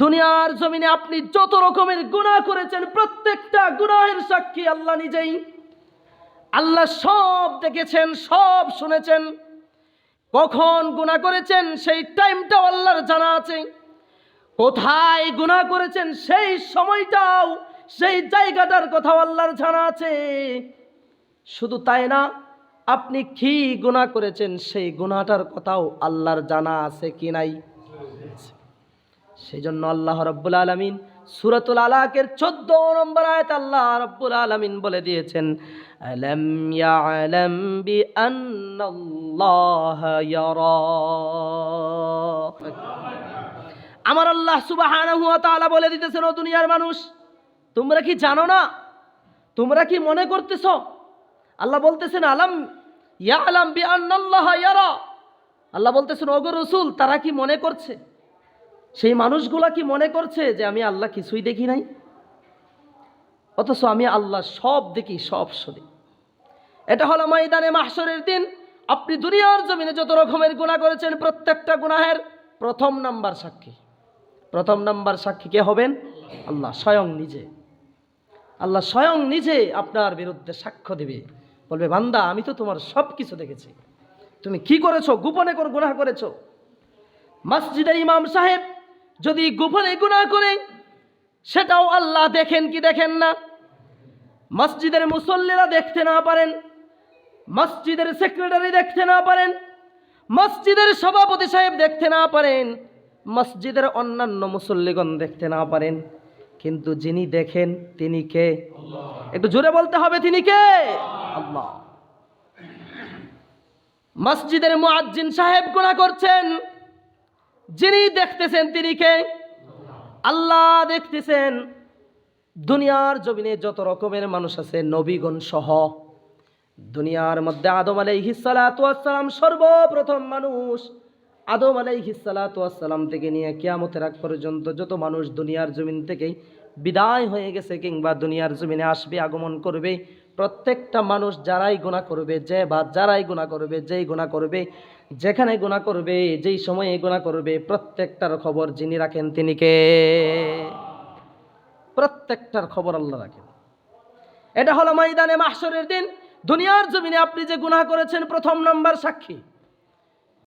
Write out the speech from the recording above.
দুনিয়ার জমিনে আপনি যত রকমের গুনাহ করেছেন, প্রত্যেকটা গুনাহের সাক্ষী আল্লাহ নিজেই। আল্লাহ সব দেখেছেন, সব শুনেছেন। কখন গুনাহ করেছেন, সেই টাইমটাও আল্লাহর জানা আছে। কোথায় গুনাহ করেছেন, সেই সময়টাও, সেই জায়গাটার কথাও আল্লাহর জানা আছে। শুধু তাই না, আপনি কি গুনাহ করেছেন, সেই গুনাহটার কথাও আল্লাহর জানা আছে কি নাই? সেই জন্য আল্লাহ রব্বুল আলমিন সুরতুল আলাকের চোদ্দ নম্বর আয়াত আল্লাহ রব্বুল আলমিন বলে দিয়েছেন, আলম আমার আল্লাহ তাআলা বলে দিতেছেন, ও দুনিয়ার মানুষ, তোমরা কি জানো না? তোমরা কি মনে করতেছ? আল্লাহ বলতেছেন, আলম ইয়া আলাম বি আন্নাল্লাহ ইয়ারা। আল্লাহ বলতেছেন, ওগো রসুল, তারা কি মনে করছে? সেই মানুষগুলা কি মনে করছে যে আমি আল্লাহ কিছুই দেখি নাই? অথচ আমি আল্লাহ সব দেখি, সব শুনি। এটা হলো ময়দানে মাহসরের দিন। আপনি দুনিয়ার জমিনে যত রকমের গুণা করেছেন, প্রত্যেকটা গুনাহের প্রথম নাম্বার সাক্ষী। প্রথম নাম্বার সাক্ষী কে হবেন? আল্লাহ স্বয়ং নিজে। আল্লাহ স্বয়ং নিজে আপনার বিরুদ্ধে সাক্ষ্য দেবে। বলবে, বান্দা, আমি তো তোমার সব কিছু দেখেছি। তুমি কি করেছ? গোপনে করে গুনাহ করেছ? মসজিদে ইমাম সাহেব যদি গোপনে গুনাহ করে সেটাও আল্লাহ দেখেন কি দেখেন না? মসজিদের মুসল্লিরা দেখতে না পারেন মসজিদের সেক্রেটারি দেখতে না পারেন মসজিদের সভাপতি সাহেব দেখতে না পারেন মসজিদের অন্যান্য মুসল্লিগণ দেখতে না পারেন। কিন্তু যিনি দেখেন তিনি কে? একটু জোরে বলতে হবে তিনি কে? আল্লাহ। মসজিদের মুয়াজ্জিন সাহেব গুনাহ করছেন। যিনি দেখতেছেন তিনি কে? আল্লাহ দেখতেছেন। দুনিয়ার জমিনে যত রকমের মানুষ আছে, নবীগণ সহ। দুনিয়ার মধ্যে আদম আলাই আলাইহিসালাম সর্বপ্রথম মানুষ। আদম আলাই আলাইহিসালাম থেকে নিয়ে কিয়ামতের আগ পর্যন্ত যত মানুষ দুনিয়ার জমিন থেকেই বিদায় হয়ে গেছে কিংবা দুনিয়ার জমিনে আসবে, আগমন করবে প্রত্যেকটা মানুষ যারাই গুণা করবে, যে বা যারাই গুণা করবে, যেই গুণা করবে যেখানে গুণা করবে, যেই সময়ে গুণা করবে, প্রত্যেকটার খবর যিনি রাখেন তিনি কে? প্রত্যেকটার খবর আল্লাহ রাখেন। এটা হলো ময়দানে মাহসরের দিন। দুনিয়ার জমিনে আপনি যে গুনাহ করেছেন, প্রথম নাম্বার সাক্ষী।